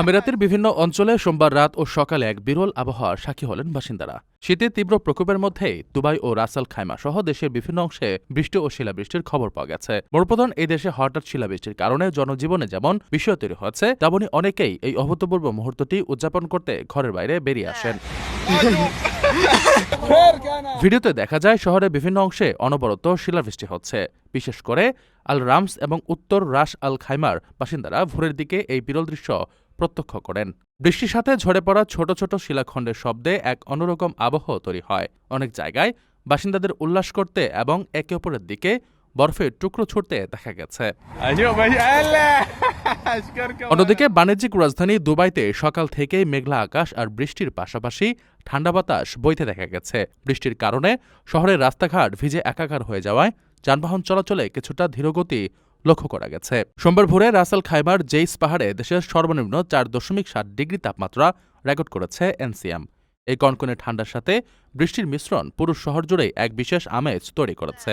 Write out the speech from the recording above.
আমিরাতের বিভিন্ন অঞ্চলে সোমবার রাত ও সকালে এক বিরল আবহাওয়ার সাক্ষী হলেন বাসিন্দারা। শীতের তীব্র প্রকোপের মধ্যেই দুবাই ও রাসাল খাইমা সহ দেশের বিভিন্ন অংশে বৃষ্টি ও শিলাবৃষ্টির খবর পাওয়া গেছে। মরুপ্রধান এই দেশে হঠাৎ শিলাবৃষ্টির কারণে জনজীবনে যেমন বিষয় তৈরি হয়েছে, তেমনি অনেকেই এই অভূতপূর্ব মুহূর্তটি উদযাপন করতে ঘরের বাইরে বেরিয়ে আসেন। ভিডিওতে দেখা যায় শহরের বিভিন্ন অংশে অনবরত শিলাবৃষ্টি হচ্ছে। বিশেষ করে আল রামস এবং উত্তর রাস আল খাইমার বাসিন্দারা ভোরের দিকে এই বিরল দৃশ্য প্রত্যক্ষ করেন। বৃষ্টির সাথে ঝরে পড়া ছোট ছোট শিলাখণ্ডের শব্দে এক অন্যরকম আবহ তৈরি হয়। অনেক জায়গায় বাসিন্দাদের উল্লাস করতে এবং একে অপরের দিকে বরফের টুকরো ছুটতে দেখা গেছে। অন্যদিকে বাণিজ্যিক রাজধানী দুবাইতে সকাল থেকেই মেঘলা আকাশ আর বৃষ্টির পাশাপাশি ঠান্ডা বাতাস বইতে দেখা গেছে। বৃষ্টির কারণে শহরের রাস্তাঘাট ভিজে একাকার হয়ে যাওয়ায় যানবাহন চলাচলে কিছুটা ধীরগতি লক্ষ্য করা গেছে। সোমবার ভোরে রাসেল খাইবার জেইস পাহাড়ে দেশের সর্বনিম্ন চার দশমিক সাত ডিগ্রি তাপমাত্রা রেকর্ড করেছে এনসিএম। এই কনকনে ঠান্ডার সাথে বৃষ্টির মিশ্রণ পুরো শহর জুড়ে এক বিশেষ আমেজ তৈরি করেছে।